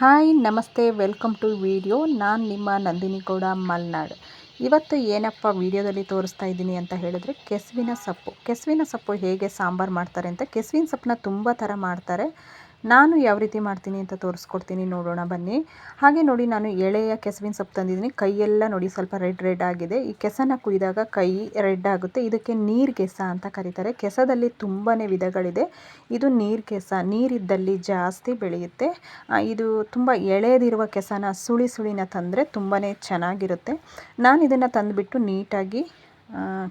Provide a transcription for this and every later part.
Hi, ನಮಸ್ತೆ, welcome to video. ನಾನು ನಿಮ್ಮ ನಂದಿನಿ ಗೌಡ ಮಲ್ನಾಡ್. ಇವತ್ತು ಏನಪ್ಪ ವಿಡಿಯೋದಲ್ಲಿ ತೋರಿಸ್ತಾ ಇದ್ದೀನಿ ಅಂತ ಹೇಳಿದ್ರೆ ಕೆಸುವಿನ ಸೊಪ್ಪು. ಕೆಸುವಿನ ಸೊಪ್ಪು ಹೇಗೆ ಸಾಂಬಾರು ಮಾಡ್ತಾರೆ ಅಂತ, ಕೆಸುವಿನ ಸೊಪ್ಪನ್ನ ತುಂಬ ಥರ ಮಾಡ್ತಾರೆ. ನಾನು ಯಾವ ರೀತಿ ಮಾಡ್ತೀನಿ ಅಂತ ತೋರಿಸ್ಕೊಡ್ತೀನಿ ನೋಡೋಣ ಬನ್ನಿ. ಹಾಗೆ ನೋಡಿ, ನಾನು ಎಳೆಯ ಕೆಸವಿನ ಸೊಪ್ಪು ತಂದಿದ್ದೀನಿ. ಕೈಯೆಲ್ಲ ನೋಡಿ ಸ್ವಲ್ಪ ರೆಡ್ ರೆಡ್ ಆಗಿದೆ. ಈ ಕೆಸನ ಕುಯ್ದಾಗ ಕೈ ರೆಡ್ ಆಗುತ್ತೆ. ಇದಕ್ಕೆ ನೀರು ಕೆಸ ಅಂತ ಕರೀತಾರೆ. ಕೆಸದಲ್ಲಿ ತುಂಬಾ ವಿಧಗಳಿದೆ. ಇದು ನೀರು ಕೆಸ. ನೀರಿದ್ದಲ್ಲಿ ಜಾಸ್ತಿ ಬೆಳೆಯುತ್ತೆ. ಇದು ತುಂಬ ಎಳೆದಿರುವ ಕೆಸನ ಸುಳಿ ಸುಳಿನ ತಂದರೆ ತುಂಬಾ ಚೆನ್ನಾಗಿರುತ್ತೆ. ನಾನು ಇದನ್ನು ತಂದುಬಿಟ್ಟು ನೀಟಾಗಿ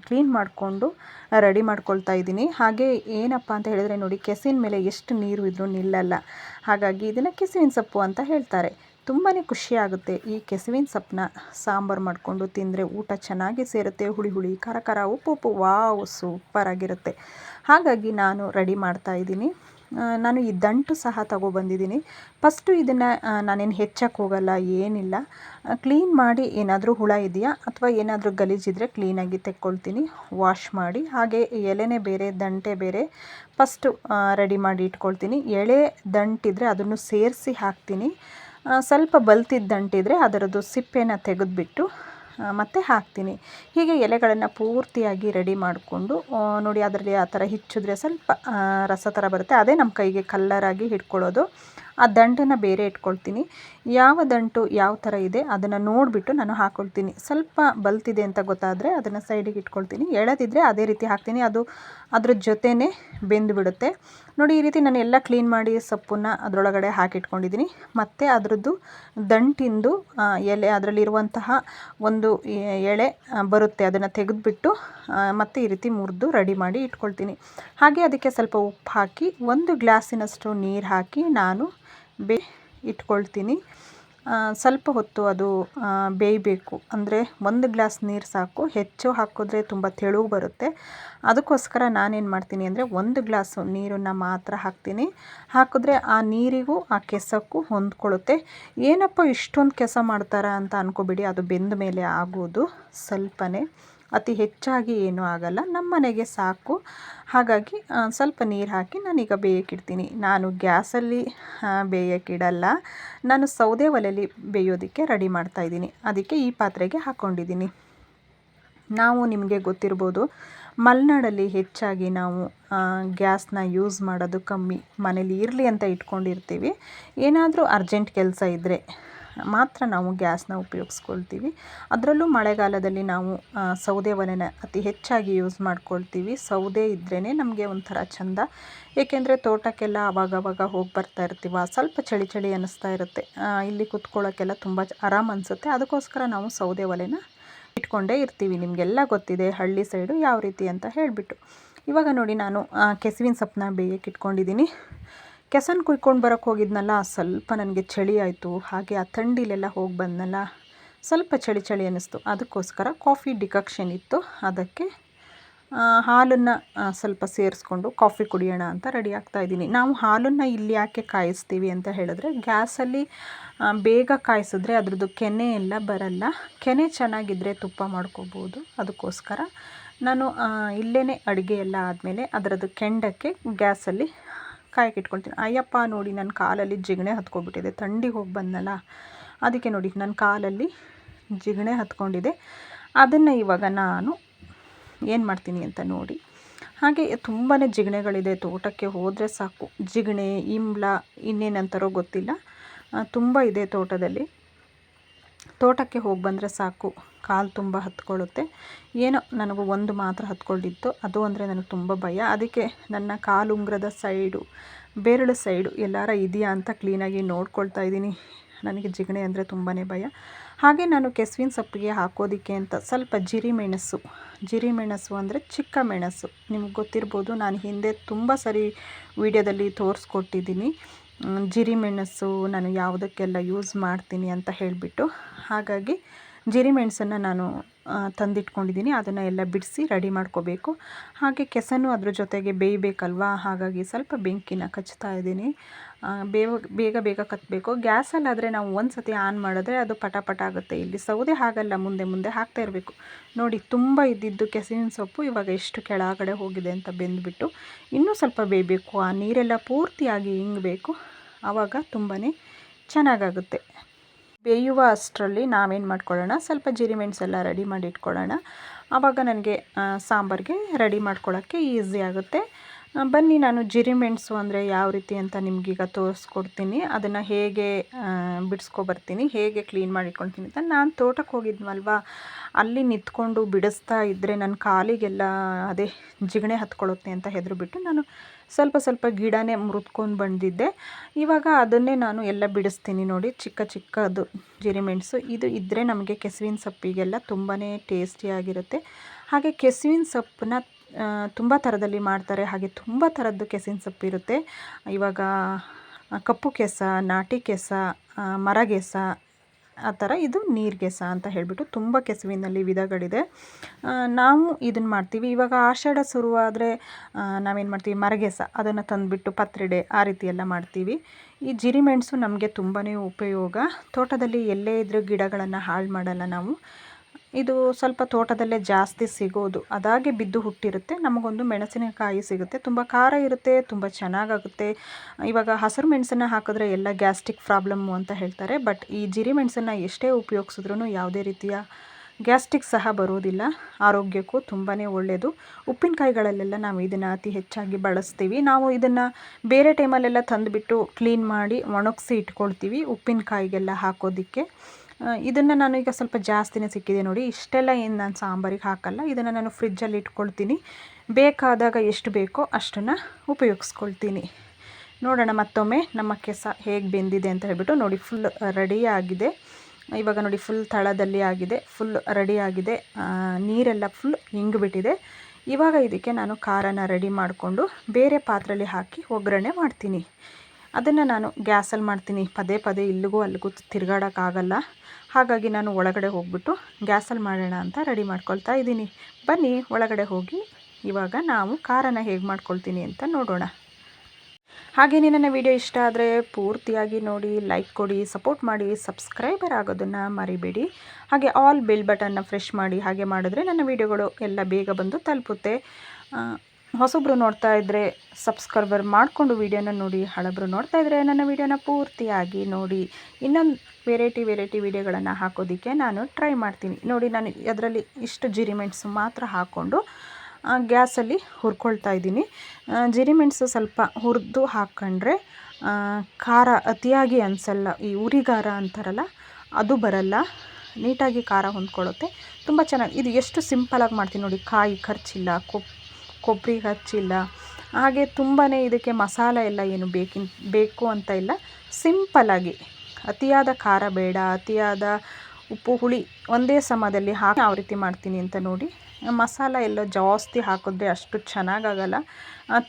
ಕ್ಲೀನ್ ಮಾಡಿಕೊಂಡು ರೆಡಿ ಮಾಡ್ಕೊಳ್ತಾ ಇದ್ದೀನಿ. ಹಾಗೆ ಏನಪ್ಪ ಅಂತ ಹೇಳಿದ್ರೆ ನೋಡಿ ಕೆಸಿನ ಮೇಲೆ ಎಷ್ಟು ನೀರು ಇದ್ದರೂ ನಿಲ್ಲಲ್ಲ. ಹಾಗಾಗಿ ಇದನ್ನು ಕೆಸುವಿನ ಸೊಪ್ಪು ಅಂತ ಹೇಳ್ತಾರೆ. ತುಂಬಾ ಖುಷಿಯಾಗುತ್ತೆ ಈ ಕೆಸುವಿನ ಸೊಪ್ಪನ್ನ ಸಾಂಬಾರು ಮಾಡಿಕೊಂಡು ತಿಂದರೆ ಊಟ ಚೆನ್ನಾಗಿ ಸೇರುತ್ತೆ, ಹುಳಿ ಹುಳಿ, ಖರ ಖಾರ, ಉಪ್ಪು ಉಪ್ಪು, ವಾವ್ ಸೂಪರಾಗಿರುತ್ತೆ ಹಾಗಾಗಿ ನಾನು ರೆಡಿ ಮಾಡ್ತಾ ಇದ್ದೀನಿ. ನಾನು ಈ ದಂಟು ಸಹ ತಗೊಬಂದಿದ್ದೀನಿ ಫಸ್ಟು ಇದನ್ನು ನಾನೇನು ಹೆಚ್ಚಕ್ಕೆ ಹೋಗಲ್ಲ, ಏನಿಲ್ಲ. ಕ್ಲೀನ್ ಮಾಡಿ ಏನಾದರೂ ಹುಳ ಇದೆಯಾ ಅಥವಾ ಏನಾದರೂ ಗಲೀಜಿದ್ರೆ ಕ್ಲೀನಾಗಿ ತೆಕ್ಕೊಳ್ತೀನಿ. ವಾಶ್ ಮಾಡಿ. ಹಾಗೆ ಎಲೆನೇ ಬೇರೆ, ದಂಟೆ ಬೇರೆ ಫಸ್ಟು ರೆಡಿ ಮಾಡಿ ಇಟ್ಕೊಳ್ತೀನಿ. ಎಳೆ ದಂಟಿದ್ರೆ ಅದನ್ನು ಸೇರಿಸಿ ಹಾಕ್ತೀನಿ. ಸ್ವಲ್ಪ ಬಲ್ತಿದ್ದ ದಂಟಿದ್ರೆ ಅದರದ್ದು ಸಿಪ್ಪೆನ ತೆಗೆದುಬಿಟ್ಟು ಮತ್ತು ಹಾಕ್ತೀನಿ. ಹೀಗೆ ಎಲೆಗಳನ್ನು ಪೂರ್ತಿಯಾಗಿ ರೆಡಿ ಮಾಡಿಕೊಂಡು ನೋಡಿ ಅದರಲ್ಲಿ ಆ ಥರ ಹಿಚ್ಚಿದ್ರೆ ಸ್ವಲ್ಪ ರಸ ಥರ ಬರುತ್ತೆ. ಅದೇ ನಮ್ಮ ಕೈಗೆ ಕಲ್ಲರಾಗಿ ಹಿಡ್ಕೊಳ್ಳೋದು. ಆ ದಂಟನ್ನು ಬೇರೆ ಇಟ್ಕೊಳ್ತೀನಿ. ಯಾವ ದಂಟು ಯಾವ ಥರ ಇದೆ ಅದನ್ನು ನೋಡಿಬಿಟ್ಟು ನಾನು ಹಾಕ್ಕೊಳ್ತೀನಿ ಸ್ವಲ್ಪ ಬಲ್ತಿದೆ ಅಂತ ಗೊತ್ತಾದರೆ ಅದನ್ನು ಸೈಡಿಗೆ ಇಟ್ಕೊಳ್ತೀನಿ. ಎಳೆದಿದ್ದರೆ ಅದೇ ರೀತಿ ಹಾಕ್ತೀನಿ. ಅದು ಅದ್ರ ಜೊತೆನೇ ಬೆಂದು ಬಿಡುತ್ತೆ ನೋಡಿ, ಈ ರೀತಿ ನಾನು ಎಲ್ಲ ಕ್ಲೀನ್ ಮಾಡಿ ಸೊಪ್ಪನ್ನು ಅದರೊಳಗಡೆ ಹಾಕಿಟ್ಕೊಂಡಿದ್ದೀನಿ. ಮತ್ತು ಅದರದ್ದು ದಂಟಿಂದು ಎಲೆ ಅದರಲ್ಲಿರುವಂತಹ ಒಂದು ಎಳೆ ಬರುತ್ತೆ. ಅದನ್ನು ತೆಗೆದುಬಿಟ್ಟು ಮತ್ತು ಈ ರೀತಿ ಮುರಿದು ರೆಡಿ ಮಾಡಿ ಇಟ್ಕೊಳ್ತೀನಿ. ಹಾಗೆ ಅದಕ್ಕೆ ಸ್ವಲ್ಪ ಉಪ್ಪು ಹಾಕಿ, ಒಂದು ಗ್ಲಾಸಿನಷ್ಟು ನೀರು ಹಾಕಿ ನಾನು ಬೇ ಇಟ್ಕೊಳ್ತೀನಿ. ಸ್ವಲ್ಪ ಹೊತ್ತು ಅದು ಬೇಯಬೇಕು. ಅಂದರೆ ಒಂದು ಗ್ಲಾಸ್ ನೀರು ಸಾಕು. ಹೆಚ್ಚು ಹಾಕಿದ್ರೆ ತುಂಬ ತೆಳು ಬರುತ್ತೆ. ಅದಕ್ಕೋಸ್ಕರ ನಾನೇನು ಮಾಡ್ತೀನಿ ಅಂದರೆ ಒಂದು ಗ್ಲಾಸು ನೀರನ್ನು ಮಾತ್ರ ಹಾಕ್ತೀನಿ. ಹಾಕಿದ್ರೆ ಆ ನೀರಿಗೂ ಆ ಕೆಸಕ್ಕೂ ಹೊಂದ್ಕೊಳ್ಳುತ್ತೆ. ಏನಪ್ಪ ಇಷ್ಟೊಂದು ಕೆಸ ಮಾಡ್ತಾರಾ ಅಂತ ಅಂದ್ಕೋಬಿಡಿ ಅದು ಬೆಂದ ಮೇಲೆ ಆಗೋದು. ಸ್ವಲ್ಪನೇ. ಅತಿ ಹೆಚ್ಚಾಗಿ ಏನೂ ಆಗಲ್ಲ. ನಮ್ಮ ಮನೆಗೆ ಸಾಕು. ಹಾಗಾಗಿ ಸ್ವಲ್ಪ ನೀರು ಹಾಕಿ ನಾನೀಗ ಬೇಯಕ್ಕಿಡ್ತೀನಿ ನಾನು ಗ್ಯಾಸಲ್ಲಿ ಬೇಯಕ್ಕಿಡಲ್ಲ ನಾನು ಸೌದೆ ಒಲೆಯಲ್ಲಿ ಬೇಯೋದಕ್ಕೆ ರೆಡಿ ಮಾಡ್ತಾಯಿದ್ದೀನಿ ಅದಕ್ಕೆ ಈ ಪಾತ್ರೆಗೆ ಹಾಕ್ಕೊಂಡಿದ್ದೀನಿ ನಾವು ನಿಮಗೆ ಗೊತ್ತಿರ್ಬೋದು, ಮಲೆನಾಡಲ್ಲಿ ಹೆಚ್ಚಾಗಿ ನಾವು ಗ್ಯಾಸ್ನ ಯೂಸ್ ಮಾಡೋದು ಕಮ್ಮಿ. ಮನೇಲಿ ಇರಲಿ ಅಂತ ಇಟ್ಕೊಂಡಿರ್ತೀವಿ. ಏನಾದರೂ ಅರ್ಜೆಂಟ್ ಕೆಲಸ ಇದ್ದರೆ ಮಾತ್ರ ನಾವು ಗ್ಯಾಸ್ನ ಉಪಯೋಗಿಸ್ಕೊಳ್ತೀವಿ. ಅದರಲ್ಲೂ ಮಳೆಗಾಲದಲ್ಲಿ ನಾವು ಸೌದೆ ಒಲೆನ ಅತಿ ಹೆಚ್ಚಾಗಿ ಯೂಸ್ ಮಾಡ್ಕೊಳ್ತೀವಿ. ಸೌದೆ ಇದ್ರೇ ನಮಗೆ ಒಂಥರ ಚೆಂದ. ಏಕೆಂದರೆ ತೋಟಕ್ಕೆಲ್ಲ ಅವಾಗವಾಗ ಹೋಗಿ ಬರ್ತಾ ಇರ್ತೀವ, ಸ್ವಲ್ಪ ಚಳಿ ಚಳಿ ಅನ್ನಿಸ್ತಾ ಇರುತ್ತೆ. ಇಲ್ಲಿ ಕುತ್ಕೊಳ್ಳೋಕ್ಕೆಲ್ಲ ತುಂಬ ಆರಾಮ್ ಅನಿಸುತ್ತೆ. ಅದಕ್ಕೋಸ್ಕರ ನಾವು ಸೌದೆ ಒಲೆನ ಇಟ್ಕೊಂಡೇ ಇರ್ತೀವಿ. ನಿಮಗೆಲ್ಲ ಗೊತ್ತಿದೆ ಹಳ್ಳಿ ಸೈಡು ಯಾವ ರೀತಿ ಅಂತ ಹೇಳಿಬಿಟ್ಟು. ಇವಾಗ ನೋಡಿ ನಾನು ಕೆಸುವಿನ ಸೊಪ್ಪನ್ನ ಬೇಯಕ್ಕೆ ಇಟ್ಕೊಂಡಿದ್ದೀನಿ. ಕೆಸನ್ ಕುಯ್ಕೊಂಡು ಬರೋಕ್ಕೆ ಹೋಗಿದ್ನಲ್ಲ, ಸ್ವಲ್ಪ ನನಗೆ ಚಳಿ ಆಯಿತು. ಹಾಗೆ ಆ ಥಂಡಿಲೆಲ್ಲ ಹೋಗಿ ಬಂದನಲ್ಲ, ಸ್ವಲ್ಪ ಚಳಿ ಚಳಿ ಅನ್ನಿಸ್ತು. ಅದಕ್ಕೋಸ್ಕರ ಕಾಫಿ ಡಿಕಾಕ್ಷನ್ ಇತ್ತು. ಅದಕ್ಕೆ ಹಾಲನ್ನು ಸ್ವಲ್ಪ ಸೇರಿಸ್ಕೊಂಡು ಕಾಫಿ ಕುಡಿಯೋಣ ಅಂತ ರೆಡಿ ಆಗ್ತಾ ಇದ್ದೀನಿ. ನಾವು ಹಾಲನ್ನು ಇಲ್ಲಿ ಯಾಕೆ ಕಾಯಿಸ್ತೀವಿ ಅಂತ ಹೇಳಿದ್ರೆ, ಗ್ಯಾಸಲ್ಲಿ ಬೇಗ ಕಾಯಿಸಿದ್ರೆ ಅದರದ್ದು ಕೆನೆ ಎಲ್ಲ ಬರಲ್ಲ. ಕೆನೆ ಚೆನ್ನಾಗಿದ್ದರೆ ತುಪ್ಪ ಮಾಡ್ಕೋಬೋದು. ಅದಕ್ಕೋಸ್ಕರ ನಾನು ಇಲ್ಲೇ ಅಡುಗೆ ಎಲ್ಲ ಆದಮೇಲೆ ಅದರದ್ದು ಕೆಂಡಕ್ಕೆ ಗ್ಯಾಸಲ್ಲಿ ಕಾಯಕ್ಕೆ ಇಟ್ಕೊಳ್ತೀನಿ ಅಯ್ಯಪ್ಪ ನೋಡಿ ನನ್ನ ಕಾಲಲ್ಲಿ ಜಿಗಣೆ ಹತ್ಕೊಬಿಟ್ಟಿದೆ. ಥಂಡಿಗೆ ಹೋಗಿ ಬಂದನಲ್ಲ. ಅದಕ್ಕೆ ನೋಡಿ ನನ್ನ ಕಾಲಲ್ಲಿ ಜಿಗಣೆ ಹತ್ಕೊಂಡಿದೆ. ಅದನ್ನು ಇವಾಗ ನಾನು ಏನು ಮಾಡ್ತೀನಿ ಅಂತ ನೋಡಿ. ಹಾಗೆ ತುಂಬಾ ಜಿಗಣೆಗಳಿದೆ. ತೋಟಕ್ಕೆ ಹೋದರೆ ಸಾಕು. ಜಿಗಣೆ ಇಂಬ್ಲ ಇನ್ನೇನಂತಾರೋ ಗೊತ್ತಿಲ್ಲ. ತುಂಬ ಇದೆ ತೋಟದಲ್ಲಿ. ತೋಟಕ್ಕೆ ಹೋಗಿ ಬಂದರೆ ಸಾಕು. ಕಾಲು ತುಂಬ ಹತ್ಕೊಳ್ಳುತ್ತೆ. ಏನೋ ನನಗೂ ಒಂದು ಮಾತ್ರ ಹತ್ಕೊಂಡಿತ್ತು. ಅದು ಅಂದರೆ ನನಗೆ ತುಂಬ ಭಯ. ಅದಕ್ಕೆ ನನ್ನ ಕಾಲು ಉಂಗ್ರದ ಸೈಡು, ಬೆರಳು ಸೈಡು ಎಲ್ಲಾರ ಇದೆಯಾ ಅಂತ ಕ್ಲೀನಾಗಿ ನೋಡ್ಕೊಳ್ತಾ ಇದ್ದೀನಿ. ನನಗೆ ಜಿಗಣೆ ಅಂದರೆ ತುಂಬಾ ಭಯ. ಹಾಗೆ ನಾನು ಕೆಸುವಿನ ಸೊಪ್ಪಿಗೆ ಹಾಕೋದಕ್ಕೆ ಅಂತ ಸ್ವಲ್ಪ ಜಿರಿ ಮೆಣಸು. ಜಿರಿ ಮೆಣಸು ಅಂದರೆ ಚಿಕ್ಕ ಮೆಣಸು. ನಿಮ್ಗೆ ಗೊತ್ತಿರ್ಬೋದು, ನಾನು ಹಿಂದೆ ತುಂಬ ಸರಿ ವಿಡಿಯೋದಲ್ಲಿ ತೋರಿಸ್ಕೊಟ್ಟಿದ್ದೀನಿ. ಜಿರಿ ಮೆಣಸು ನಾನು ಯಾವುದಕ್ಕೆಲ್ಲ ಯೂಸ್ ಮಾಡ್ತೀನಿ ಅಂತ ಹೇಳಿಬಿಟ್ಟು, ಹಾಗಾಗಿ ಜಿರಿಮೆಣಸನ್ನು ನಾನು ತಂದಿಟ್ಕೊಂಡಿದ್ದೀನಿ. ಅದನ್ನು ಎಲ್ಲ ಬಿಡಿಸಿ ರೆಡಿ ಮಾಡ್ಕೋಬೇಕು. ಹಾಗೆ ಕೆಸನು ಅದ್ರ ಜೊತೆಗೆ ಬೇಯಬೇಕಲ್ವಾ? ಹಾಗಾಗಿ ಸ್ವಲ್ಪ ಬೆಂಕಿನ ಕಚ್ತಾ ಇದ್ದೀನಿ. ಬೇಗ ಬೇಗ ಬೇಗ ಕತ್ತಬೇಕು ಗ್ಯಾಸಲ್ಲಾದರೆ ನಾವು ಒಂದು ಸತಿ ಆನ್ ಮಾಡಿದ್ರೆ ಅದು ಪಟ ಪಟ ಆಗುತ್ತೆ. ಇಲ್ಲಿ ಸೌದೆ ಹಾಗಲ್ಲ, ಮುಂದೆ ಮುಂದೆ ಹಾಕ್ತಾ ಇರಬೇಕು. ನೋಡಿ, ತುಂಬ ಇದ್ದಿದ್ದು ಕೆಸುವಿನ ಸೊಪ್ಪು, ಇವಾಗ ಎಷ್ಟು ಕೆಳಗಡೆ ಹೋಗಿದೆ ಅಂತ ಬೆಂದುಬಿಟ್ಟು ಇನ್ನೂ ಸ್ವಲ್ಪ ಬೇಯಬೇಕು. ಆ ನೀರೆಲ್ಲ ಪೂರ್ತಿಯಾಗಿ ಹಿಂಗಬೇಕು ಆವಾಗ ತುಂಬಾ ಚೆನ್ನಾಗಾಗುತ್ತೆ. ಬೇಯುವ ಅಷ್ಟರಲ್ಲಿ ನಾವೇನು ಮಾಡ್ಕೊಳ್ಳೋಣ? ಸ್ವಲ್ಪ ಮೆಣಸೆಲ್ಲ ರೆಡಿ ಮಾಡಿ ಇಟ್ಕೊಳ್ಳೋಣ. ಆವಾಗ ನನಗೆ ಸಾಂಬಾರಿಗೆ ರೆಡಿ ಮಾಡ್ಕೊಳ್ಳೋಕ್ಕೆ ಈಸಿ ಆಗುತ್ತೆ. ಬನ್ನಿ, ನಾನು ಮೆಣಸು ಅಂದರೆ ಯಾವ ರೀತಿ ಅಂತ ನಿಮಗೀಗ ತೋರಿಸ್ಕೊಡ್ತೀನಿ. ಅದನ್ನು ಹೇಗೆ ಬಿಡಿಸ್ಕೊಬರ್ತೀನಿ, ಹೇಗೆ ಕ್ಲೀನ್ ಮಾಡಿಕೊಳ್ತೀನಿ ಅಂತ ನಾನು ತೋಟಕ್ಕೆ ಹೋಗಿದ್ನಲ್ವಾ? ಅಲ್ಲಿ ನಿಂತ್ಕೊಂಡು ಬಿಡಿಸ್ತಾ ಇದ್ದರೆ ನನ್ನ ಕಾಲಿಗೆಲ್ಲ ಅದೇ ಜಿಗಣೆ ಹತ್ಕೊಳ್ಳುತ್ತೆ ಅಂತ ಹೆದರುಬಿಟ್ಟು ನಾನು ಸ್ವಲ್ಪ ಸ್ವಲ್ಪ ಗಿಡನೇ ಮುರಿದ್ಕೊಂಡು ಬಂದಿದ್ದೆ. ಇವಾಗ ಅದನ್ನೇ ನಾನು ಎಲ್ಲ ಬಿಡಿಸ್ತೀನಿ ನೋಡಿ, ಚಿಕ್ಕ ಚಿಕ್ಕದು ಮೆಣಸು. ಇದು ಇದ್ದರೆ ನಮಗೆ ಕೆಸುವಿನ ಸೊಪ್ಪಿಗೆಲ್ಲ ತುಂಬಾ ಟೇಸ್ಟಿಯಾಗಿರುತ್ತೆ ಹಾಗೆ ಕೆಸುವಿನ ಸೊಪ್ಪನ್ನ ತುಂಬ ಥರದಲ್ಲಿ ಮಾಡ್ತಾರೆ. ಹಾಗೆ ತುಂಬ ಥರದ್ದು ಕೆಸಿನ ಸೊಪ್ಪಿರುತ್ತೆ ಇವಾಗ ಕಪ್ಪು ಕೆಸ, ನಾಟಿ ಕೆಸ ಮರಗೆಸ ಆ ಥರ ಇದು ನೀರ್ಗೆಸ ಅಂತ ಹೇಳಿಬಿಟ್ಟು ತುಂಬ ಕೆಸುವಿನಲ್ಲಿ ವಿಧಗಳಿದೆ. ನಾವು ಇದನ್ನು ಮಾಡ್ತೀವಿ. ಇವಾಗ ಆಷಾಢ ಶುರುವಾದರೆ ನಾವೇನು ಮಾಡ್ತೀವಿ? ಮರಗೆಸ ಅದನ್ನು ತಂದುಬಿಟ್ಟು ಪತ್ರೆಡೆ ಆ ರೀತಿ ಎಲ್ಲ ಮಾಡ್ತೀವಿ. ಈ ಜಿರಿಮೆಣಸು ನಮಗೆ ತುಂಬಾ ಉಪಯೋಗ. ತೋಟದಲ್ಲಿ ಎಲ್ಲೇ ಇದ್ದರೂ ಗಿಡಗಳನ್ನು ಹಾಳು ಮಾಡಲ್ಲ ನಾವು. ಇದು ಸ್ವಲ್ಪ ತೋಟದಲ್ಲೇ ಜಾಸ್ತಿ ಸಿಗೋದು. ಅದಾಗೆ ಬಿದ್ದು ಹುಟ್ಟಿರುತ್ತೆ. ನಮಗೊಂದು ಮೆಣಸಿನಕಾಯಿ ಸಿಗುತ್ತೆ. ತುಂಬ ಖಾರ ಇರುತ್ತೆ, ತುಂಬ ಚೆನ್ನಾಗಾಗುತ್ತೆ. ಇವಾಗ ಹಸಿರು ಮೆಣಸನ್ನು ಹಾಕಿದ್ರೆ ಎಲ್ಲ ಗ್ಯಾಸ್ಟ್ರಿಕ್ ಪ್ರಾಬ್ಲಮ್ಮು ಅಂತ ಹೇಳ್ತಾರೆ. ಬಟ್ ಈ ಜಿರಿ ಮೆಣಸನ್ನು ಎಷ್ಟೇ ಉಪಯೋಗಿಸಿದ್ರೂ ಯಾವುದೇ ರೀತಿಯ ಗ್ಯಾಸ್ಟ್ರಿಕ್ ಸಹ ಬರೋದಿಲ್ಲ. ಆರೋಗ್ಯಕ್ಕೂ ತುಂಬಾ ಒಳ್ಳೆಯದು ಉಪ್ಪಿನಕಾಯಿಗಳಲ್ಲೆಲ್ಲ ನಾವು ಇದನ್ನು ಅತಿ ಹೆಚ್ಚಾಗಿ ಬಳಸ್ತೀವಿ. ನಾವು ಇದನ್ನು ಬೇರೆ ಟೈಮಲ್ಲೆಲ್ಲ ತಂದುಬಿಟ್ಟು ಕ್ಲೀನ್ ಮಾಡಿ ಒಣಗಿಸಿ ಇಟ್ಕೊಳ್ತೀವಿ ಉಪ್ಪಿನಕಾಯಿಗೆಲ್ಲ ಹಾಕೋದಕ್ಕೆ. ಇದನ್ನು ನಾನು ಈಗ ಸ್ವಲ್ಪ ಜಾಸ್ತಿನೇ ಸಿಕ್ಕಿದೆ ನೋಡಿ. ಇಷ್ಟೆಲ್ಲ ಏನು ನಾನು ಸಾಂಬಾರಿಗೆ ಹಾಕಲ್ಲ, ಇದನ್ನು ನಾನು ಫ್ರಿಜ್ಜಲ್ಲಿ ಇಟ್ಕೊಳ್ತೀನಿ. ಬೇಕಾದಾಗ ಎಷ್ಟು ಬೇಕೋ ಅಷ್ಟನ್ನು ಉಪಯೋಗಿಸ್ಕೊಳ್ತೀನಿ. ನೋಡೋಣ ಮತ್ತೊಮ್ಮೆ ನಮ್ಮ ಕೆಸ ಹೇಗೆ ಬೆಂದಿದೆ ಅಂತ ಹೇಳ್ಬಿಟ್ಟು ನೋಡಿ ಫುಲ್ ರೆಡಿ ಆಗಿದೆ. ಇವಾಗ ನೋಡಿ ಫುಲ್ ತಳದಲ್ಲಿ ಆಗಿದೆ ಫುಲ್ ರೆಡಿ ಆಗಿದೆ. ನೀರೆಲ್ಲ ಫುಲ್ ಹಿಂಗಿಬಿಟ್ಟಿದೆ ಇವಾಗ ಇದಕ್ಕೆ ನಾನು ಖಾರನ ರೆಡಿ ಮಾಡಿಕೊಂಡು ಬೇರೆ ಪಾತ್ರೆಯಲ್ಲಿ ಹಾಕಿ ಒಗ್ಗರಣೆ ಮಾಡ್ತೀನಿ. ಅದನ್ನು ನಾನು ಗ್ಯಾಸಲ್ಲಿ ಮಾಡ್ತೀನಿ. ಪದೇ ಪದೇ ಇಲ್ಲಿಗೂ ಅಲ್ಲಿಗೂ ತಿರುಗಾಡೋಕ್ಕಾಗಲ್ಲ. ಹಾಗಾಗಿ ನಾನು ಒಳಗಡೆ ಹೋಗ್ಬಿಟ್ಟು ಗ್ಯಾಸಲ್ಲಿ ಮಾಡೋಣ ಅಂತ ರೆಡಿ ಮಾಡ್ಕೊಳ್ತಾ ಇದ್ದೀನಿ. ಬನ್ನಿ, ಒಳಗಡೆ ಹೋಗಿ. ಇವಾಗ ನಾವು ಖಾರನ ಹೇಗೆ ಮಾಡ್ಕೊಳ್ತೀನಿ ಅಂತ ನೋಡೋಣ. ಹಾಗೆಯೇ ನನ್ನ ವಿಡಿಯೋ ಇಷ್ಟ ಆದರೆ ಪೂರ್ತಿಯಾಗಿ ನೋಡಿ, ಲೈಕ್ ಕೊಡಿ, ಸಪೋರ್ಟ್ ಮಾಡಿ, ಸಬ್ಸ್ಕ್ರೈಬರ್ ಆಗೋದನ್ನು ಮರಿಬೇಡಿ. ಹಾಗೆ ಆಲ್ ಬೆಲ್ ಬಟನ್ನ ಫ್ರೆಶ್ ಮಾಡಿ ಹಾಗೆ ಮಾಡಿದ್ರೆ ನನ್ನ ವಿಡಿಯೋಗಳು ಎಲ್ಲ ಬೇಗ ಬಂದು ತಲುಪುತ್ತೆ. ಹೊಸಬ್ರು ನೋಡ್ತಾ ಇದ್ದರೆ ಸಬ್ಸ್ಕ್ರೈಬರ್ ಮಾಡಿಕೊಂಡು ವೀಡಿಯೋನ ನೋಡಿ, ಹಳಬ್ರು ನೋಡ್ತಾ ಇದ್ದರೆ ನನ್ನ ವೀಡಿಯೋನ ಪೂರ್ತಿಯಾಗಿ ನೋಡಿ. ಇನ್ನೊಂದು ವೆರೈಟಿ ವೆರೈಟಿ ವೀಡಿಯೋಗಳನ್ನು ಹಾಕೋದಕ್ಕೆ ನಾನು ಟ್ರೈ ಮಾಡ್ತೀನಿ. ನೋಡಿ, ನಾನು ಅದರಲ್ಲಿ ಇಷ್ಟು ಮೆಣಸು ಮಾತ್ರ ಹಾಕ್ಕೊಂಡು ಗ್ಯಾಸಲ್ಲಿ ಹುರ್ಕೊಳ್ತಾ ಇದ್ದೀನಿ. ಮೆಣಸು ಸ್ವಲ್ಪ ಹುರಿದು ಹಾಕ್ಕೊಂಡ್ರೆ ಖಾರ ಅತಿಯಾಗಿ ಅನಿಸಲ್ಲ. ಈ ಉರಿಗಾರ ಅಂತಾರಲ್ಲ, ಅದು ಬರಲ್ಲ. ನೀಟಾಗಿ ಖಾರ ಹೊಂದ್ಕೊಳ್ಳುತ್ತೆ. ತುಂಬ ಚೆನ್ನಾಗಿ, ಇದು ಎಷ್ಟು ಸಿಂಪಲಾಗಿ ಮಾಡ್ತೀನಿ ನೋಡಿ. ಕಾಯಿ ಖರ್ಚಿಲ್ಲ, ಕೊಪ್ಪು ಕೊಬ್ಬರಿ ಹಚ್ಚಿಲ್ಲ. ಹಾಗೆ ತುಂಬಾ ಇದಕ್ಕೆ ಮಸಾಲೆ ಎಲ್ಲ ಏನು ಬೇಕಿನ್, ಬೇಕು ಅಂತ ಇಲ್ಲ. ಸಿಂಪಲ್ಲಾಗಿ ಅತಿಯಾದ ಖಾರ ಬೇಡ, ಅತಿಯಾದ ಉಪ್ಪು, ಹುಳಿ ಒಂದೇ ಸಮದಲ್ಲಿ ಹಾಕಿ ಯಾವ ರೀತಿ ಮಾಡ್ತೀನಿ ಅಂತ ನೋಡಿ. ಮಸಾಲ ಎಲ್ಲ ಜಾಸ್ತಿ ಹಾಕಿದ್ರೆ ಅಷ್ಟು ಚೆನ್ನಾಗಾಗಲ್ಲ.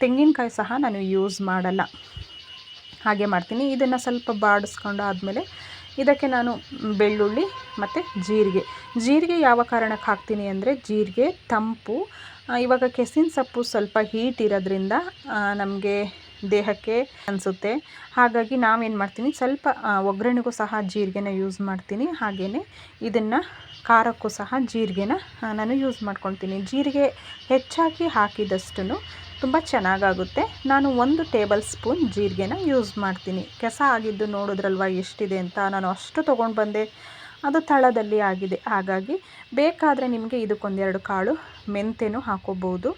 ತೆಂಗಿನಕಾಯಿ ಸಹ ನಾನು ಯೂಸ್ ಮಾಡಲ್ಲ. ಹಾಗೆ ಮಾಡ್ತೀನಿ. ಇದನ್ನು ಸ್ವಲ್ಪ ಬಾಡಿಸ್ಕೊಂಡು ಆದಮೇಲೆ ಇದಕ್ಕೆ ನಾನು ಬೆಳ್ಳುಳ್ಳಿ ಮತ್ತು ಜೀರಿಗೆ. ಜೀರಿಗೆ ಯಾವ ಕಾರಣಕ್ಕೆ ಹಾಕ್ತೀನಿ ಅಂದರೆ ಜೀರಿಗೆ, ತಂಪು ಇವಾಗ ಕೆಸಿನ ಸೊಪ್ಪು ಸ್ವಲ್ಪ ಹೀಟ್ ಇರೋದ್ರಿಂದ ನಮಗೆ ದೇಹಕ್ಕೆ ಅನಿಸುತ್ತೆ. ಹಾಗಾಗಿ ನಾವೇನು ಮಾಡ್ತೀನಿ, ಸ್ವಲ್ಪ ಒಗ್ಗರಣೆಗೂ ಸಹ ಜೀರಿಗೆನ ಯೂಸ್ ಮಾಡ್ತೀನಿ. ಹಾಗೆಯೇ ಇದನ್ನು ಖಾರಕ್ಕೂ ಸಹ ಜೀರಿಗೆನ ನಾನು ಯೂಸ್ ಮಾಡ್ಕೊತೀನಿ ಜೀರಿಗೆ ಹೆಚ್ಚಾಗಿ ಹಾಕಿದಷ್ಟು ತುಂಬ ಚೆನ್ನಾಗಾಗುತ್ತೆ. ನಾನು ಒಂದು ಟೇಬಲ್ ಸ್ಪೂನ್ ಜೀರಿಗೆನ ಯೂಸ್ ಮಾಡ್ತೀನಿ. ಕೆಸ ಆಗಿದ್ದು ನೋಡಿದ್ರಲ್ವ ಎಷ್ಟಿದೆ ಅಂತ ನಾನು ಅಷ್ಟು ತೊಗೊಂಡು ಬಂದೆ. ಅದು ತಳದಲ್ಲಿ ಆಗಿದೆ. ಹಾಗಾಗಿ ಬೇಕಾದರೆ ನಿಮಗೆ ಇದಕ್ಕೊಂದೆರಡು ಕಾಳು ಮೆಂತೆನೂ ಹಾಕೋಬೋದು.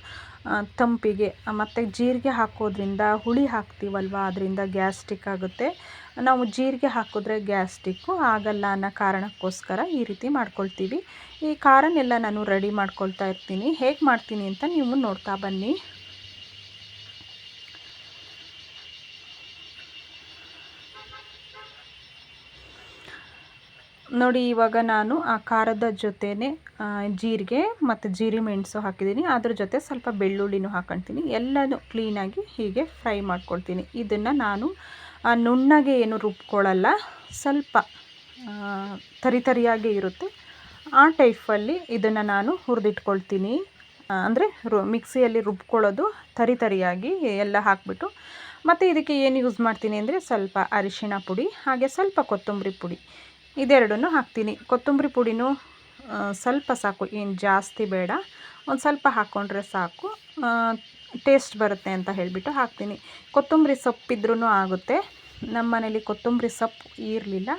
ತಂಪಿಗೆ. ಮತ್ತು ಜೀರಿಗೆ ಹಾಕೋದ್ರಿಂದ ಹುಳಿ ಹಾಕ್ತೀವಲ್ವ, ಅದರಿಂದ ಗ್ಯಾಸ್ಟಿಕ್ ಆಗುತ್ತೆ. ನಾವು ಜೀರಿಗೆ ಹಾಕಿದ್ರೆ ಗ್ಯಾಸ್ಟಿಕ್ಕು ಆಗಲ್ಲ ಅನ್ನೋ ಕಾರಣಕ್ಕೋಸ್ಕರ ಈ ರೀತಿ ಮಾಡ್ಕೊಳ್ತೀವಿ. ಈ ಖಾರನೆಲ್ಲ ನಾನು ರೆಡಿ ಮಾಡ್ಕೊಳ್ತಾ ಇರ್ತೀನಿ. ಹೇಗೆ ಮಾಡ್ತೀನಿ ಅಂತ ನೀವು ನೋಡ್ತಾ ಬನ್ನಿ. ನೋಡಿ, ಇವಾಗ ನಾನು ಆ ಖಾರದ ಜೊತೆನೆ ಜೀರಿಗೆ ಮತ್ತು ಜೀರಿ ಮೆಣಸು ಹಾಕಿದ್ದೀನಿ. ಅದ್ರ ಜೊತೆ ಸ್ವಲ್ಪ ಬೆಳ್ಳುಳ್ಳಿನೂ ಹಾಕೊಳ್ತೀನಿ ಎಲ್ಲನೂ ಕ್ಲೀನಾಗಿ ಹೀಗೆ ಫ್ರೈ ಮಾಡ್ಕೊಳ್ತೀನಿ. ಇದನ್ನು ನಾನು ನುಣ್ಣಗೆ ಏನು ರುಬ್ಕೊಳ್ಳಲ್ಲ, ಸ್ವಲ್ಪ ತರಿ ತರಿಯಾಗಿ ಇರುತ್ತೆ. ಆ ಟೈಪಲ್ಲಿ ಇದನ್ನು ನಾನು ಹುರಿದಿಟ್ಕೊಳ್ತೀನಿ. ಅಂದರೆ ರು, ಮಿಕ್ಸಿಯಲ್ಲಿ ರುಬ್ಕೊಳ್ಳೋದು ತರಿತರಿಯಾಗಿ ಎಲ್ಲ ಹಾಕಿಬಿಟ್ಟು, ಮತ್ತು ಇದಕ್ಕೆ ಏನು ಯೂಸ್ ಮಾಡ್ತೀನಿ ಅಂದರೆ ಸ್ವಲ್ಪ ಅರಿಶಿಣ ಪುಡಿ, ಹಾಗೆ ಸ್ವಲ್ಪ ಕೊತ್ತಂಬರಿ ಪುಡಿ. ಇದೆರಡನ್ನು ಹಾಕ್ತೀನಿ. ಕೊತ್ತಂಬರಿ ಪುಡಿನೂ ಸ್ವಲ್ಪ ಸಾಕು, ಏನು ಜಾಸ್ತಿ ಬೇಡ. ಒಂದು ಸ್ವಲ್ಪ ಹಾಕ್ಕೊಂಡ್ರೆ ಸಾಕು. ಟೇಸ್ಟ್ ಬರುತ್ತೆ ಅಂತ ಹೇಳಿಬಿಟ್ಟು ಹಾಕ್ತೀನಿ. ಕೊತ್ತಂಬರಿ ಸೊಪ್ಪಿದ್ರೂ ಆಗುತ್ತೆ. ನಮ್ಮ ಮನೇಲಿ ಕೊತ್ತಂಬರಿ ಸೊಪ್ಪು ಇರಲಿಲ್ಲ.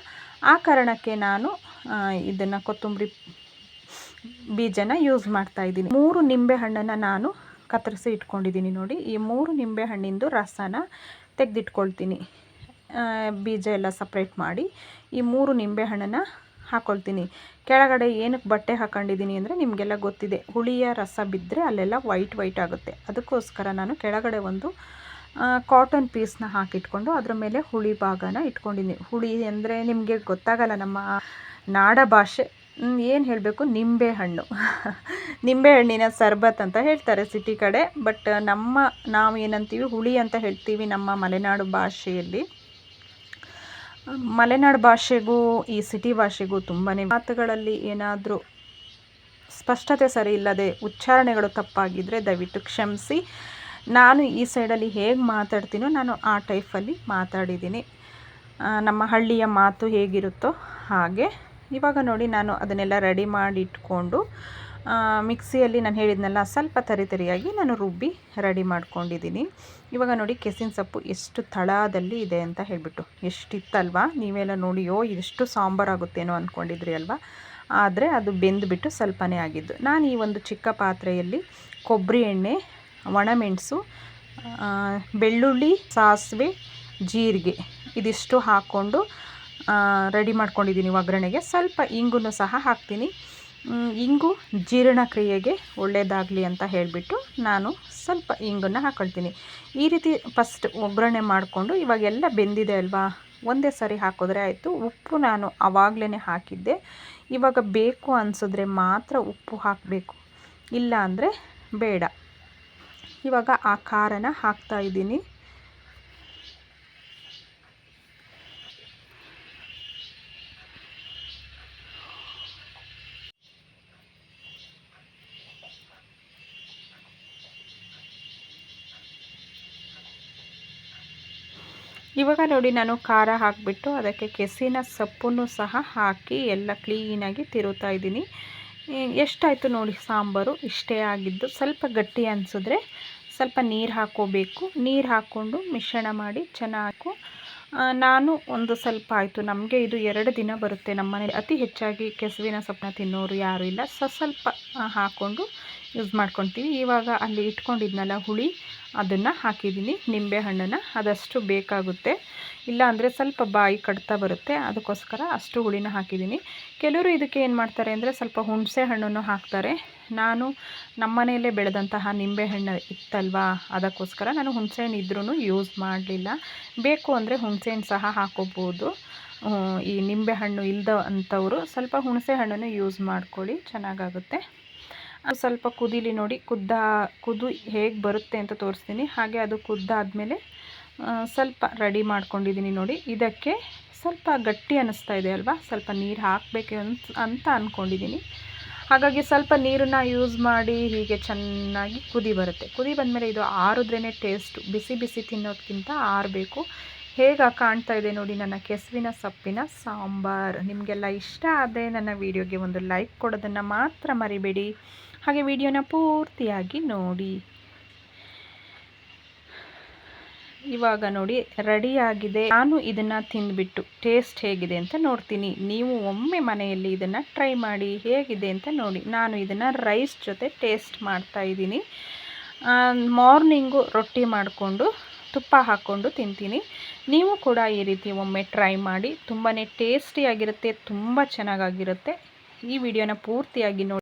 ಆ ಕಾರಣಕ್ಕೆ ನಾನು ಇದನ್ನು ಕೊತ್ತಂಬರಿ ಬೀಜನ ಯೂಸ್ ಮಾಡ್ತಾ ಇದ್ದೀನಿ. ಮೂರು ನಿಂಬೆ ಹಣ್ಣನ್ನು ನಾನು ಕತ್ತರಿಸಿ ಇಟ್ಕೊಂಡಿದ್ದೀನಿ ನೋಡಿ. ಈ ಮೂರು ನಿಂಬೆ ಹಣ್ಣಿಂದು ರಸನ ತೆಗೆದಿಟ್ಕೊಳ್ತೀನಿ. ಬೀಜ ಎಲ್ಲ ಸಪ್ರೇಟ್ ಮಾಡಿ ಈ ಮೂರು ನಿಂಬೆಹಣ್ಣನ್ನು ಹಾಕೊಳ್ತೀನಿ. ಹಾಕ್ಕೊಳ್ತೀನಿ ಕೆಳಗಡೆ ಏನಕ್ಕೆ ಬಟ್ಟೆ ಹಾಕೊಂಡಿದ್ದೀನಿ ಅಂದರೆ ನಿಮಗೆಲ್ಲ ಗೊತ್ತಿದೆ, ಹುಳಿಯ ರಸ ಬಿದ್ದರೆ ಅಲ್ಲೆಲ್ಲ ವೈಟ್ ವೈಟ್ ಆಗುತ್ತೆ. ಅದಕ್ಕೋಸ್ಕರ ನಾನು ಕೆಳಗಡೆ ಒಂದು ಕಾಟನ್ ಪೀಸ್ನ ಹಾಕಿಟ್ಕೊಂಡು ಅದ್ರ ಮೇಲೆ ಹುಳಿ ಭಾಗನ ಇಟ್ಕೊಂಡಿದ್ದೀನಿ. ಹುಳಿ ಅಂದರೆ ನಿಮಗೆ ಗೊತ್ತಾಗಲ್ಲ ನಮ್ಮ ನಾಡ ಭಾಷೆ. ಏನು ಹೇಳಬೇಕು? ನಿಂಬೆಹಣ್ಣು ನಿಂಬೆಹಣ್ಣಿನ ನಿಂಬೆ ಹಣ್ಣಿನ ಸರ್ಬತ್ ಅಂತ ಹೇಳ್ತಾರೆ ಸಿಟಿ ಕಡೆ. ಬಟ್ ನಮ್ಮ ನಾವು ಏನಂತೀವಿ ಹುಳಿ ಅಂತ ಹೇಳ್ತೀವಿ ನಮ್ಮ ಮಲೆನಾಡು ಭಾಷೆಯಲ್ಲಿ. ಮಲೆನಾಡು ಭಾಷೆಗೂ, ಈ ಸಿಟಿ ಭಾಷೆಗೂ ತುಂಬಾ ಮಾತುಗಳಲ್ಲಿ ಏನಾದರೂ ಸ್ಪಷ್ಟತೆ ಸರಿ ಇಲ್ಲದೆ ಉಚ್ಚಾರಣೆಗಳು ತಪ್ಪಾಗಿದ್ದರೆ ದಯವಿಟ್ಟು ಕ್ಷಮಿಸಿ. ನಾನು ಈ ಸೈಡಲ್ಲಿ ಹೇಗೆ ಮಾತಾಡ್ತೀನೋ ನಾನು ಆ ಟೈಪಲ್ಲಿ ಮಾತಾಡಿದ್ದೀನಿ. ನಮ್ಮ ಹಳ್ಳಿಯ ಮಾತು ಹೇಗಿರುತ್ತೋ ಹಾಗೆ. ಇವಾಗ ನೋಡಿ ನಾನು ಅದನ್ನೆಲ್ಲ ರೆಡಿ ಮಾಡಿ ಇಟ್ಕೊಂಡು ಮಿಕ್ಸಿಯಲ್ಲಿ ನಾನು ಹೇಳಿದ್ನಲ್ಲ, ಸ್ವಲ್ಪ ತರಿ ತರಿಯಾಗಿ ನಾನು ರುಬ್ಬಿ ರೆಡಿ ಮಾಡ್ಕೊಂಡಿದ್ದೀನಿ. ಇವಾಗ ನೋಡಿ ಕೆಸಿನ ಸೊಪ್ಪು ಎಷ್ಟು ತಳದಲ್ಲಿ ಇದೆ ಅಂತ ಹೇಳಿಬಿಟ್ಟು. ಎಷ್ಟಿತ್ತಲ್ವಾ? ನೀವೆಲ್ಲ ನೋಡಿಯೋ ಎಷ್ಟು ಸಾಂಬಾರಾಗುತ್ತೇನೋ ಅಂದ್ಕೊಂಡಿದ್ರಿ ಅಲ್ವಾ? ಆದರೆ ಅದು ಬೆಂದುಬಿಟ್ಟು ಸ್ವಲ್ಪನೇ ಆಗಿದ್ದು. ನಾನು ಈ ಒಂದು ಚಿಕ್ಕ ಪಾತ್ರೆಯಲ್ಲಿ ಕೊಬ್ಬರಿ ಎಣ್ಣೆ, ಒಣಮೆಣಸು ಬೆಳ್ಳುಳ್ಳಿ, ಸಾಸಿವೆ, ಜೀರಿಗೆ ಇದಿಷ್ಟು ಹಾಕ್ಕೊಂಡು ರೆಡಿ ಮಾಡ್ಕೊಂಡಿದ್ದೀನಿ ಒಗ್ಗರಣೆಗೆ. ಸ್ವಲ್ಪ ಇಂಗು ಸಹ ಹಾಕ್ತೀನಿ. ಇಂಗು ಜೀರ್ಣಕ್ರಿಯೆಗೆ ಒಳ್ಳೆಯದಾಗಲಿ ಅಂತ ಹೇಳಿಬಿಟ್ಟು ನಾನು ಸ್ವಲ್ಪ ಇಂಗನ್ನು ಹಾಕ್ಕೊಳ್ತೀನಿ ಈ ರೀತಿ ಫಸ್ಟ್ ಒಗ್ಗರಣೆ ಮಾಡಿಕೊಂಡು ಇವಾಗೆಲ್ಲ ಬೆಂದಿದೆ ಅಲ್ವಾ? ಒಂದೇ ಸರಿ ಹಾಕಿದ್ರೆ ಆಯಿತು. ಉಪ್ಪು ನಾನು ಆವಾಗಲೇ ಹಾಕಿದ್ದೆ. ಇವಾಗ ಬೇಕು ಅನಿಸಿದ್ರೆ ಮಾತ್ರ ಉಪ್ಪು ಹಾಕಬೇಕು. ಇಲ್ಲ ಅಂದರೆ ಬೇಡ. ಇವಾಗ ಆ ಖಾರನ ಹಾಕ್ತಾ ಇದ್ದೀನಿ. ಇವಾಗ ನೋಡಿ ನಾನು ಖಾರ ಹಾಕಿಬಿಟ್ಟು ಅದಕ್ಕೆ ಕೆಸಿನ ಸೊಪ್ಪನ್ನು ಸಹ ಹಾಕಿ ಎಲ್ಲ ಕ್ಲೀನಾಗಿ ತಿರುತ್ತಾ ಇದ್ದೀನಿ. ಎಷ್ಟಾಯಿತು ನೋಡಿ ಸಾಂಬಾರು? ಇಷ್ಟೇ ಆಗಿದ್ದು ಸ್ವಲ್ಪ ಗಟ್ಟಿ ಅನಿಸಿದ್ರೆ ಸ್ವಲ್ಪ ನೀರು ಹಾಕೋಬೇಕು. ನೀರು ಹಾಕ್ಕೊಂಡು ಮಿಶ್ರಣ ಮಾಡಿ ಚೆನ್ನಾಗಿ ನಾನು ಒಂದು ಸ್ವಲ್ಪ ಆಯಿತು. ನಮಗೆ ಇದು ಎರಡು ದಿನ ಬರುತ್ತೆ. ನಮ್ಮ ಮನೇಲಿ ಅತಿ ಹೆಚ್ಚಾಗಿ ಕೆಸುವಿನ ಸೊಪ್ಪನ್ನ ತಿನ್ನೋರು ಯಾರೂ ಇಲ್ಲ. ಸ್ವಲ್ಪ ಹಾಕ್ಕೊಂಡು ಯೂಸ್ ಮಾಡ್ಕೊತೀವಿ. ಇವಾಗ ಅಲ್ಲಿ ಇಟ್ಕೊಂಡಿದ್ನಲ್ಲ ಹುಳಿ ಅದನ್ನು ಹಾಕಿದ್ದೀನಿ. ನಿಂಬೆ ಹಣ್ಣನ್ನು ಅದಷ್ಟು ಬೇಕಾಗುತ್ತೆ. ಇಲ್ಲ ಅಂದರೆ ಸ್ವಲ್ಪ ಬಾಯಿ ಕಡ್ತಾ ಬರುತ್ತೆ. ಅದಕ್ಕೋಸ್ಕರ ಅಷ್ಟು ಹುಳಿನ ಹಾಕಿದ್ದೀನಿ. ಕೆಲವರು ಇದಕ್ಕೆ ಏನು ಮಾಡ್ತಾರೆ ಅಂದರೆ ಸ್ವಲ್ಪ ಹುಣಸೆ ಹಣ್ಣನ್ನು ಹಾಕ್ತಾರೆ. ನಾನು ನಮ್ಮ ಮನೆಯಲ್ಲೇ ಬೆಳೆದಂತಹ ನಿಂಬೆ ಹಣ್ಣು ಇತ್ತಲ್ವಾ? ಅದಕ್ಕೋಸ್ಕರ ನಾನು ಹುಣಸೆ ಹಣ್ಣು ಇದ್ರೂ ಯೂಸ್ ಮಾಡಲಿಲ್ಲ. ಬೇಕು ಅಂದರೆ ಹುಣಸೆ ಹಣ್ಣು ಸಹ ಹಾಕೋಬೋದು. ಈ ನಿಂಬೆ ಹಣ್ಣು ಇಲ್ಲದ ಅಂಥವರು ಸ್ವಲ್ಪ ಹುಣಸೆ ಹಣ್ಣನ್ನು ಯೂಸ್ ಮಾಡ್ಕೊಳ್ಳಿ. ಚೆನ್ನಾಗಾಗುತ್ತೆ. ಸ್ವಲ್ಪ ಕುದೀಲಿ ನೋಡಿ, ಕುದ್ದ, ಕುದು ಹೇಗೆ ಬರುತ್ತೆ ಅಂತ ತೋರಿಸ್ತೀನಿ. ಹಾಗೆ ಅದು ಕುದ್ದಾದಮೇಲೆ ಸ್ವಲ್ಪ ರೆಡಿ ಮಾಡ್ಕೊಂಡಿದ್ದೀನಿ ನೋಡಿ. ಇದಕ್ಕೆ ಸ್ವಲ್ಪ ಗಟ್ಟಿ ಅನ್ನಿಸ್ತಾ ಇದೆ ಅಲ್ವಾ? ಸ್ವಲ್ಪ ನೀರು ಹಾಕಬೇಕು ಅಂತ ಅಂತ ಅಂದ್ಕೊಂಡಿದ್ದೀನಿ ಹಾಗಾಗಿ ಸ್ವಲ್ಪ ನೀರನ್ನು ಯೂಸ್ ಮಾಡಿ ಹೀಗೆ ಚೆನ್ನಾಗಿ ಕುದಿ ಬರುತ್ತೆ. ಕುದಿ ಬಂದಮೇಲೆ ಇದು ಆರಿದ್ರೇ ಟೇಸ್ಟು ಬಿಸಿ ಬಿಸಿ ತಿನ್ನೋದಕ್ಕಿಂತ ಆರಬೇಕು. ಹೇಗೆ ಕಾಣ್ತಾ ಇದೆ ನೋಡಿ ನನ್ನ ಕೆಸುವಿನ ಸೊಪ್ಪಿನ ಸಾಂಬಾರ್. ನಿಮಗೆಲ್ಲ ಇಷ್ಟ ಆದರೆ ನನ್ನ ವಿಡಿಯೋಗೆ ಒಂದು ಲೈಕ್ ಕೊಡೋದನ್ನು ಮಾತ್ರ ಮರಿಬೇಡಿ. ಹಾಗೆ ವಿಡಿಯೋನ ಪೂರ್ತಿಯಾಗಿ ನೋಡಿ. ಇವಾಗ ನೋಡಿ, ರೆಡಿಯಾಗಿದೆ. ನಾನು ಇದನ್ನು ತಿಂದುಬಿಟ್ಟು ಟೇಸ್ಟ್ ಹೇಗಿದೆ ಅಂತ ನೋಡ್ತೀನಿ. ನೀವು ಒಮ್ಮೆ ಮನೆಯಲ್ಲಿ ಇದನ್ನು ಟ್ರೈ ಮಾಡಿ ಹೇಗಿದೆ ಅಂತ ನೋಡಿ. ನಾನು ಇದನ್ನು ರೈಸ್ ಜೊತೆ ಟೇಸ್ಟ್ ಮಾಡ್ತಾ ಇದ್ದೀನಿ. ಮಾರ್ನಿಂಗು ರೊಟ್ಟಿ ಮಾಡಿಕೊಂಡು ತುಪ್ಪ ಹಾಕ್ಕೊಂಡು ತಿಂತೀನಿ. ನೀವು ಕೂಡ ಈ ರೀತಿ ಒಮ್ಮೆ ಟ್ರೈ ಮಾಡಿ. ತುಂಬಾ ಟೇಸ್ಟಿಯಾಗಿರುತ್ತೆ, ತುಂಬ ಚೆನ್ನಾಗಾಗಿರುತ್ತೆ. ಈ ವಿಡಿಯೋನ ಪೂರ್ತಿಯಾಗಿ ನೋಡಿ.